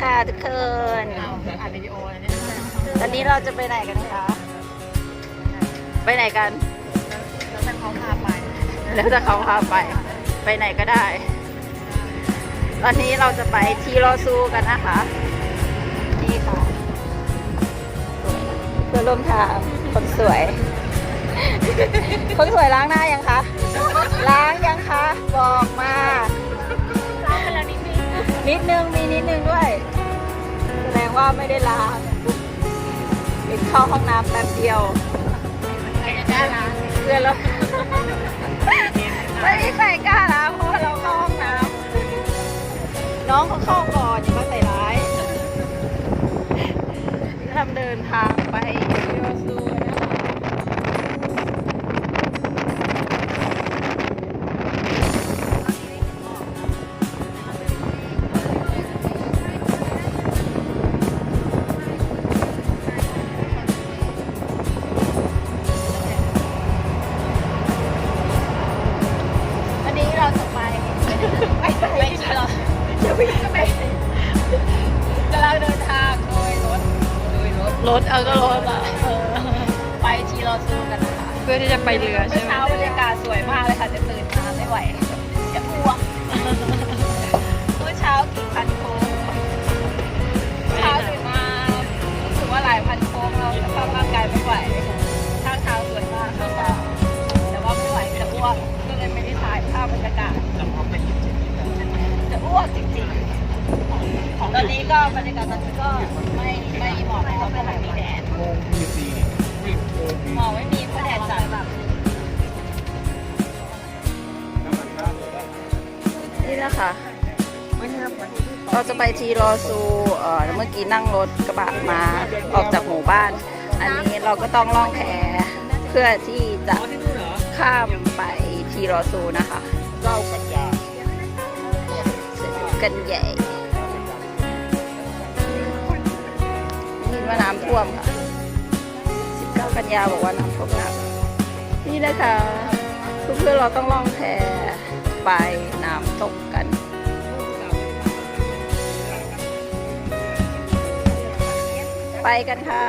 ค่ะทุกคนเอาอัดวิดีโอเลยเนี่ยตอนนี้เราจะไปไหนกันคะ ไปไหนกัน แล้วแต่เขาพาไป แล้วจะเขาพาไป ไปไหนก็ได้ ตอนนี้เราจะไปทีโรซูกันนะคะ นี่ค่ะเพื่อนร่วมทางคนสวย คนสวยล้างหน้ายังคะ ล้างยังคะ บอกมา นิดนึงมีนิดนึงด้วย แสดงว่าไม่ได้ล้างปิดเข้าห้องน้ำแป๊บเดียวใครจะได้ล้างเพื่อนเราไม่มีใครกล้าล้างเพราะว่าเราเข้าห้องน้ำน้องเขาเข้าก่อนอย่ามาใส่ร้ายทำเดินทางไปเยอซู รอซูกันนะคะเพื่อที่จะไปเรือเมื่ใช่อไหมเช้าบรรยากาศสวยมากเลยค่ะแต่ตื่นมาไม่ไหวจะอ้วกเมื่อเช้ากี่พันโค้งเช้าตื่นมารู้สึกว่าหลายพันโค้งเราสภาพร่างกายไม่ไหวข้างเท้าสวยมากค่ะแต่ว่าไม่ไหวจะอ้วกก็เลยไม่ได้ถ่ายภาพบรรยากาศจะอ้วกจริงๆตอนนี้ก็บรรยากาศตอนนี้ก็ไม่ไม่เหมาะเพราะว่ามันมีแดด หมอกไม่มีเพราะแดดจัดแบบนี่นะคะเราจะไปทีรอซูเอ่อเมื่อกี้นั่งรถกระบะมาออกจากหมู่บ้าน อันนี้เราก็ต้องล่องแพเพื่อที่จะข้ามไปทีรอซูนะคะเก้ากันยาสนุกกันใหญ่นี่ว่าน้ำท่วมค่ะ 19กันยาบอกว่าน้ำท่วมหนักนี่นะคะเพื่อนๆเราต้องล่องแพไปน้ำตกกันไปกันค่ะ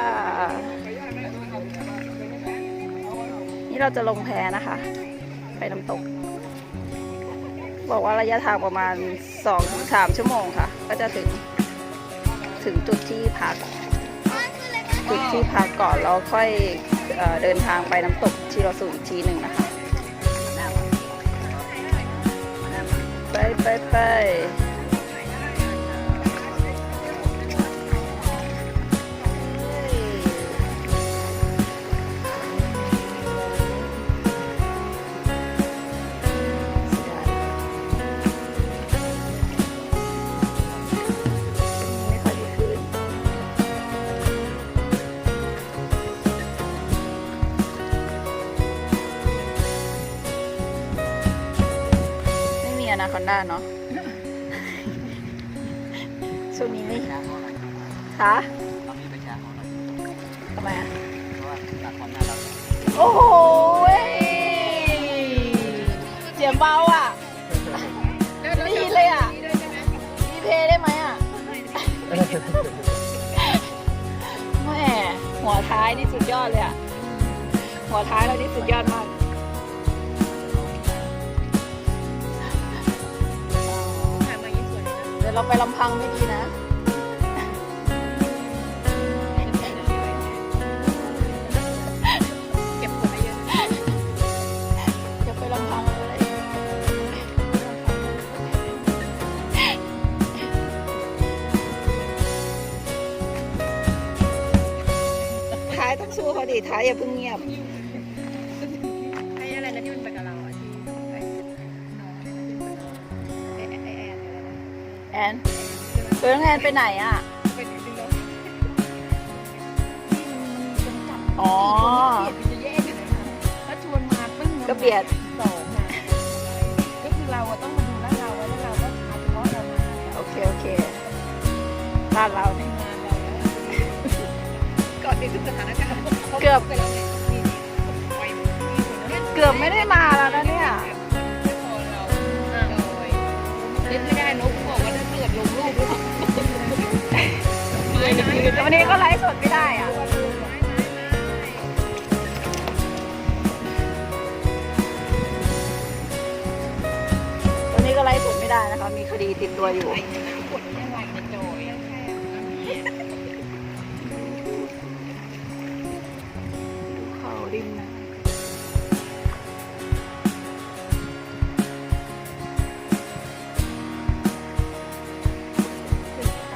นี่เราจะลงแพนะคะ ไปน้ำตก บอกว่าระยะทางประมาณ 2-3 ชั่วโมงค่ะ ก็จะถึง ถึงจุดที่พัก จุดที่พักก่อนแล้วค่อยเอเดินทางไปน้ำตกทีรสู่อีกทีหนึ่งนะคะ ไปไปไป นาคอนด้าเนาะช่วงนี้ไม่คะทำไมอะโอ้โหเว้ยเสียงเบาอะได้ยินเลยอะมีเพลย์ได้ไหมอะแม่หัวท้ายนี่สุดยอดเลยอะหัวท้ายเรานี่สุดยอดมาก ดี๋ยวเราไปลำพังไม่ดีนะเก็บคนไว้เยอะอย่าไปลำพังเลยท้ายต้องสู้เขาดิท้ายอย่าเพิ่งเงียบ ไปไหนอะ เป็นดึงเราอ๋อเบียดมันจะแย่กันเลยนะถ้าชวนมาปึ้งก็เบียด สองอะก็คือเราอะต้องมาดูแล้วเราไว้แล้วเราก็เอาเฉพาะเรามาโอเค โอเคลาดเรา ในงานเราแล้วก่อนที่จะสถานการณ์เกือบ ไปแล้วเนี่ยนี่ไปนี่คนนั้นเกือบไม่ได้มาแล้วนะเนี่ยไม่พอเราเลยนึกไม่ได้นกบอกว่าถ้าเกิดลงรูป แต่วันนี้ก็ไลฟ์สดไม่ได้อะวันนี้ก็ไลฟ์สดไม่ได้นะคะ มีคดีติดตัวอยู่ เขาริมนะ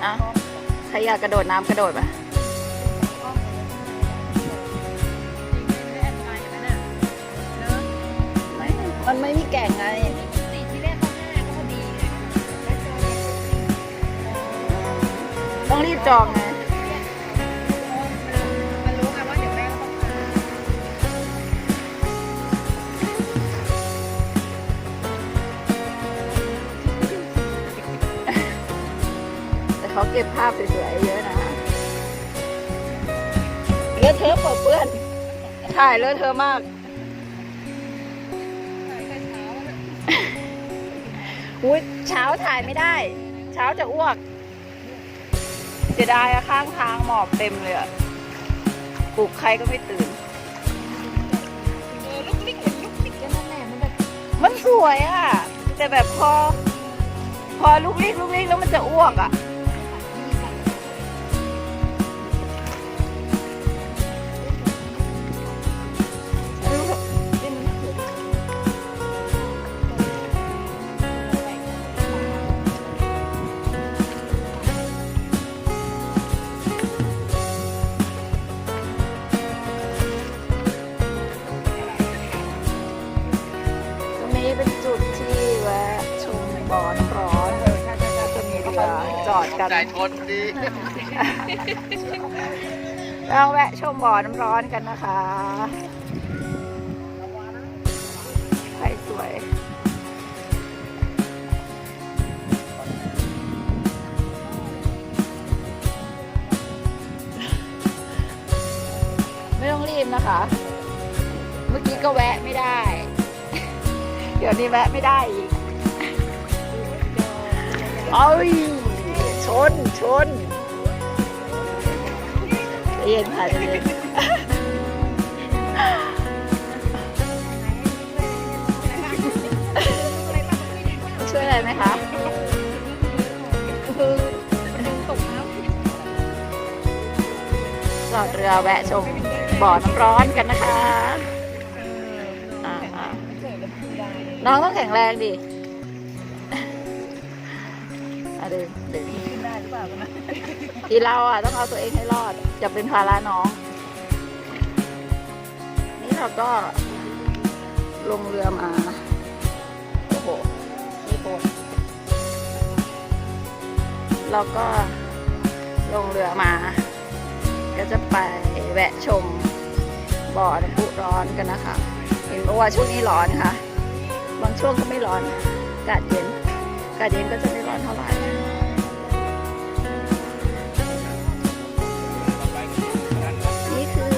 อะ ครอยากกระโดดน้ำกระโดดไหมไม่มันไม่มีแก่งไงต้องรีบจองไง เขาเก็บภาพสวยๆเยอะนะเลอะเทอะเปดเปื้อนถ่ายเลอะเทอะมากอุ้ยเช้าถ่ายไม่ได้ เช้าจะอ้วกเสียดายอะข้างทางหมอบเต็มเลยอะปลุกใครก็ไม่ตื่นมันสวยอะแต่แบบพอ พอลูกลิกลูกลิกแล้วมันจะอ้วกอะ เป็นจุดที่แวะชมบ่อน้ำร้อนก็จะมีเรือจอดกัน ใจชนดีเราแวะชมบ่อน้ำร้อนกันนะคะไฟสวยไม่ต้องรีบนะคะ เมื่อกี้ก็แวะไม่ได้เดี๋ยวนี้แวะไม่ได้อีกเอ้ยชนชนเย็นค่ะเย็นช่วยอะไรไหมคะจอดเรือแวะชมบ่อน้ำร้อนกันนะคะ น้องต้องแข็งแรงดิอะดึงดึงทีเราอะต้องเอาตัวเองให้รอดอย่าเป็นภาระน้อง นี่เราก็ลงเรือมา โอ้โหนี่โบเราก็ลงเรือมา ก็จะไปแวะชมบ่อน้ำพุร้อนกันนะคะ เห็นบอกว่าช่วงนี้ร้อนค่ะางช่วงก็ไม่ร้อนอากาศเย็นอากาศเย็นก็จะไม่ร้อนเท่าไหร่นี่คือ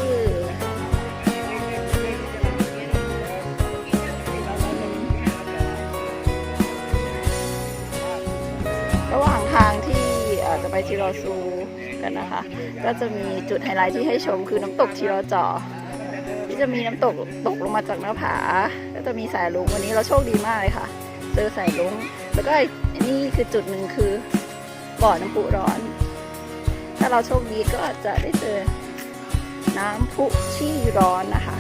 ระหว่างทางที่จะไปทิรอซูกันนะคะ ก็จะมีจุดไฮไลท์ที่ให้ชมคือน้ำตกทิรอจอ ที่จะมีน้ำตกตกลงมาจากหน้าผา ก็จะมีสายลุงวันนี้เราโชคดีมากเลยค่ะ เจอสายลุงแล้วก็นี่คือจุดหนึ่งคือบ่อน้ำพุร้อน ถ้าเราโชคดีก็จะได้เจอน้ำพุที่ร้อนนะคะ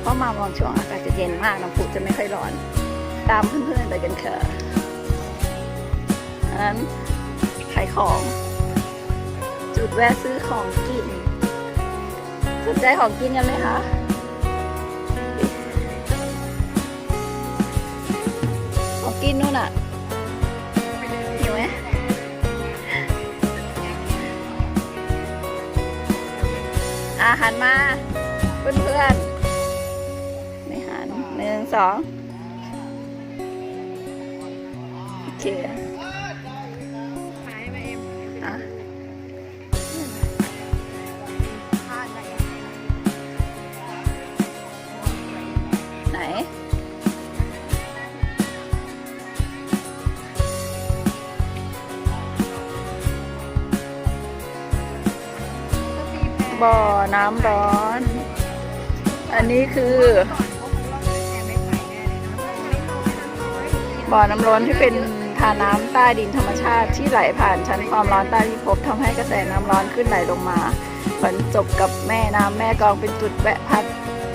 เพราะมาบางช่วงอากาศจะเย็นมากน้ำพุจะไม่ค่อยร้อน ตามเพื่อนๆไปกันเถอะนั้นขายของ จุดแวะซื้อของกิน สนใจของกินกันไหมคะของกินนู่นอะหิวไหมอาหารมาเพื่อนๆไม่หันหนึ่งสองโอเค น้ำร้อน อันนี้คือบ่อน้ำร้อนที่เป็นทาน้ำใต้ดินธรรมชาติที่ไหลผ่านชั้นความร้อนใต้พิภพทำให้กระแสน้ำร้อนขึ้นไหลลงมาบรรจบกับแม่น้ำแม่กองเป็นจุดแวะพัก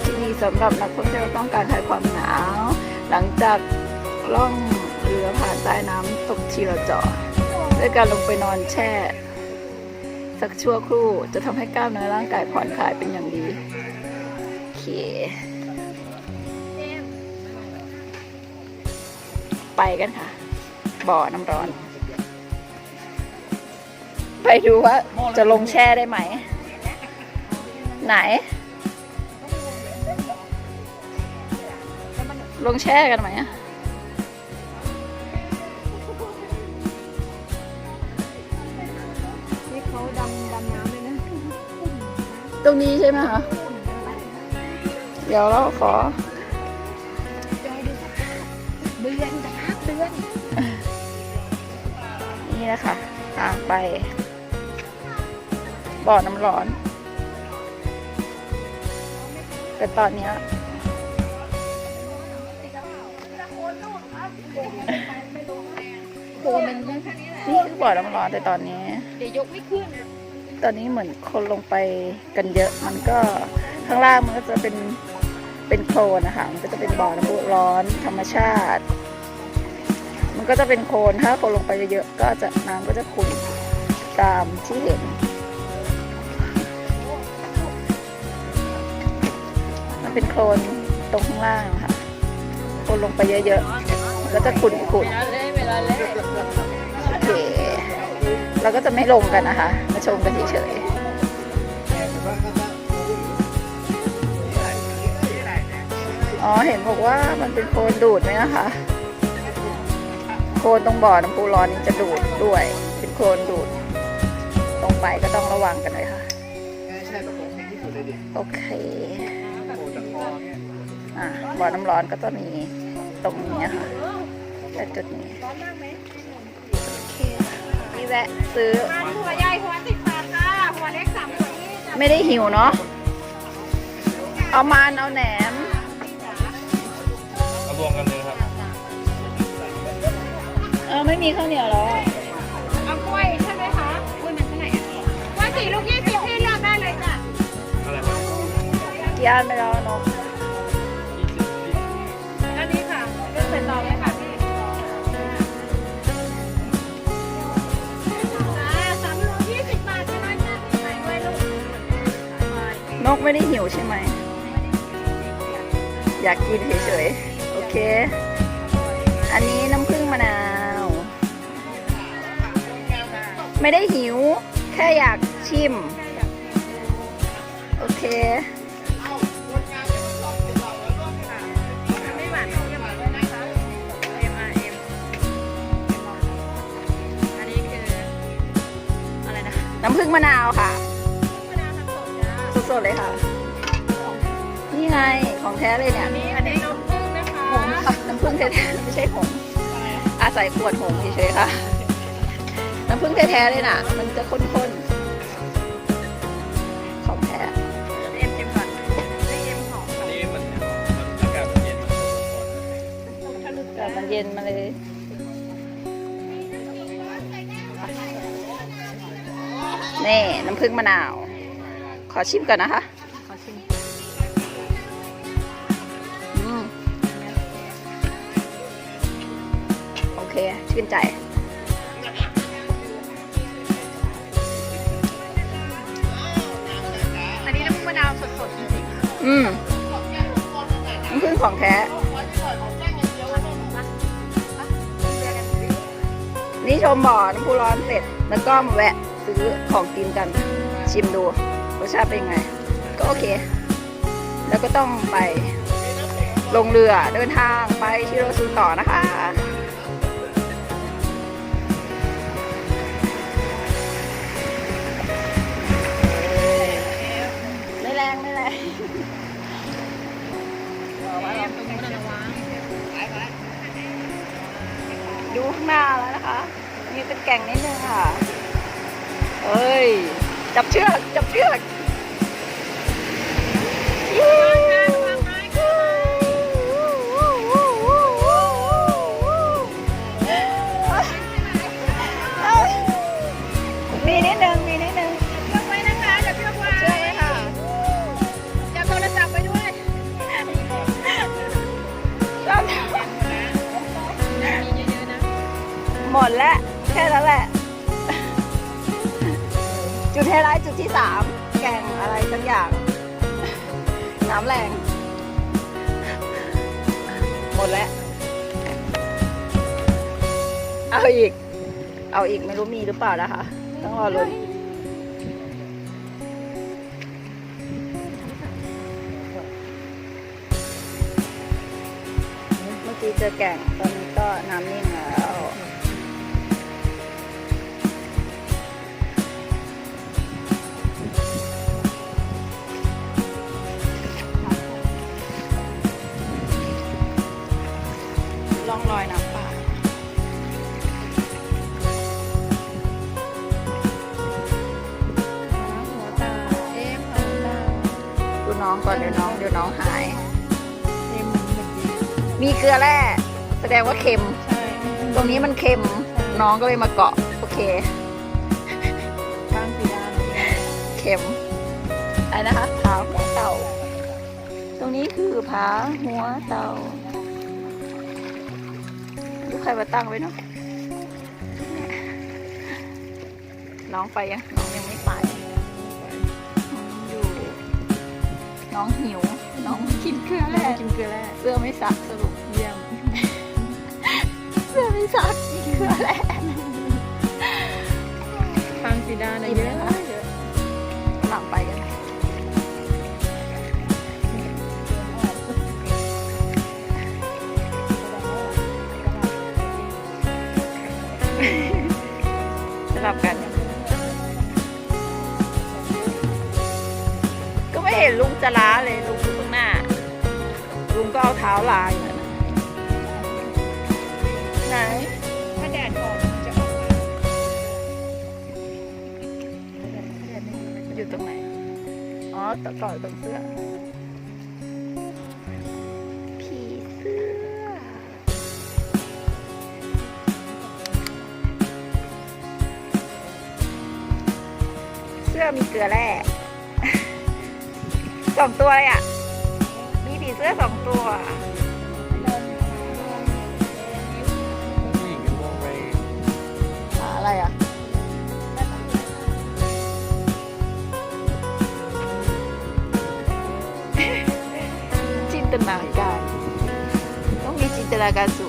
ที่ดีสำหรับนักท่องเที่ยวต้องการคลายความหนาว หลังจากล่องเรือผ่านใต้น้ำตกชีระจาะด้วยการลงไปนอนแช่ สักชั่วครู่จะทำให้กล้ามเนื้อร่างกายผ่อนคลายเป็นอย่างดีโอเค ไปกันค่ะ บ่อน้ำร้อน ไปดูว่าจะลงแช่ได้ไหม ไหน ลงแช่กันไหมอะ ตรงนี้ใช่ไหมคะ เดี๋ยวเราขอจอยดูสภาพเดือนจะพักเดือน นี่นะคะทางไป บ่อน้ำร้อน แต่ตอนเนี้ยโคมันนะนี่คือบ่อน้ำร้อนแต่ตอนนี้ เดี๋ยวยกไม่ขึ้น ตอนนี้เหมือนคนลงไปกันเยอะมันก็ข้างล่างมันก็จะเป็นเป็นโคลนนะคะมันก็จะเป็นบ่อน้ำพุร้อนธรรมชาติ มันก็จะเป็นโคลนถ้าคนลงไปเยอะๆก็จะน้ำก็จะขุ่นตามที่เห็นมันเป็นโคลนตรงข้างล่างค่ะคนลงไปเยอะๆมันก็จะขุ่นขุ่ เราก็จะไม่ลงกันนะคะ มาชมกันเฉยๆอ๋อเห็นบอกว่ามันเป็นโคลนดูดไหมนะคะ โคลนตรงบ่อน้ำพุร้อนนี่จะดูดด้วย เป็นโคลนดูด ตรงไปก็ต้องระวังกันหน่อยค่ะโอเคอะบ่อน้ำร้อนก็จะมีตรงนี้ค่ะแต่จุดนี้ นี่แวะซื้อ หัวใหญ่หัวสิบบาทค่ะหัวเล็กสามหัวนี่จ้ะไม่ได้หิวเนาะ เอามันเอาแหนม เอารวมกันเลยครับเออไม่มีข้าวเหนียวแล้วอะเอากล้วยใช่ไหมคะกล้วยมันเท่าไหร่อะกล้วยสี่ลูกยี่สิบพี่เลือกได้เลยจ้ะอะไรครับกี่อันไปแล้วเนาะ นกไม่ได้หิวใช่ไหม อยากกินเฉยๆ โอเค อันนี้น้ำผึ้งมะนาว ไม่ได้หิว แค่อยากชิม โอเคอันนี้คือน้ำผึ้งมะนาวค่ะ สดๆเลยค่ะ นี่ไงของแท้เลยเนี่ยอันนี้น้ำผึ้งนะคะหงค่ะน้ำผึ้งแท้ๆไม่ใช่หงอาศัยขวดหงเฉยๆค่ะ น้ำผึ้งแท้ๆเลยน่ะ มันจะข้นๆของแท้เอ็มเค็มก่อนเอ็มหอมอันนี้มันอากาศมันเย็นมันเย็นมาเลยนี่น้ำผึ้งมะนาว ขอชิมก่อนนะคะ ขอชิมอืมโอเค ชื่นใจ อันนี้น้ำผึ้งมะนาวสดๆจริงๆค่ะอืมน้ำผึ้งของแท้ นี่ชมบ่อน้ำพุร้อนเสร็จ แล้วก็มาแวะซื้อของกินกัน ชิมดูรส ชาติเป็นไง ก็โอเค แล้วก็ต้องไปลงเรือเดินทางไปชิโรซูต่อนะคะไม่แรงไม่แรงเอ็มตรงนู้นนะวะดูข้างหน้าแล้วนะคะ มีเป็นแก่งนิดนึงค่ะ เอ้ย จับเชือก จับเชือก มีนิดนึงมีนิดนึงเชือกไว้นะคะเดี๋ยวเชือกไว้เชื่อไหมค่ะจับโทรศัพท์ไปด้วยชอบมีเยอะๆนะหมดแล้วแค่นั้นแหละ จุดไฮไลท์จุดที่สามแกงอะไรสักอย่าง น้ำแรง หมดแล้ว เอาอีก เอาอีกไม่รู้มีหรือเปล่านะคะ ต้องรอลุ้นเมื่อกี้เจอแก่งตอนนี้ก็น้ำนิ่งแล้วลองรอยน้ำ องก่อนเดี๋ยวน้องเดี๋ยวน้องหายเอ็มมันแบบนี้มีเกลือแร่แสดงว่าเค็ม ใช่ตรงนี้มันเค็มน้องก็เลยมาเกาะ โอเคข้างสีดำเค็มอะไรนะคะผาหัวเต่า ตรงนี้คือผาหัวเต่าลูกใครมาตั้งไว้เนาะน้องไปยังน้องยังไม่ไป น้องหิว น้องกินเกลือแร่กินเกลือแร่เสื้อไม่ซักสรุปเยี่ยม เสื้อไม่ซักกินเกลือแร่ข้างสีดำนะเยอะเยอะหลังไปกัน สลับกัน เห็นลุงจะล้าเลยลุงอยู่ข้างหน้า ลุงก็เอาเท้าลาอยนั่นน่ะไหน ถ้าแดดออกมันจะออกอยู่ตรงไหน อ๋อตะก่อนตรงเสื้อผีเสื้อเสื้อมีเกลือแร่ สองตัวเลยอะ มีผีเสื้อสองตัวนี่ก็มองไปหาอะไรอะ จินตนาการ ต้องมีจินตนาการสูง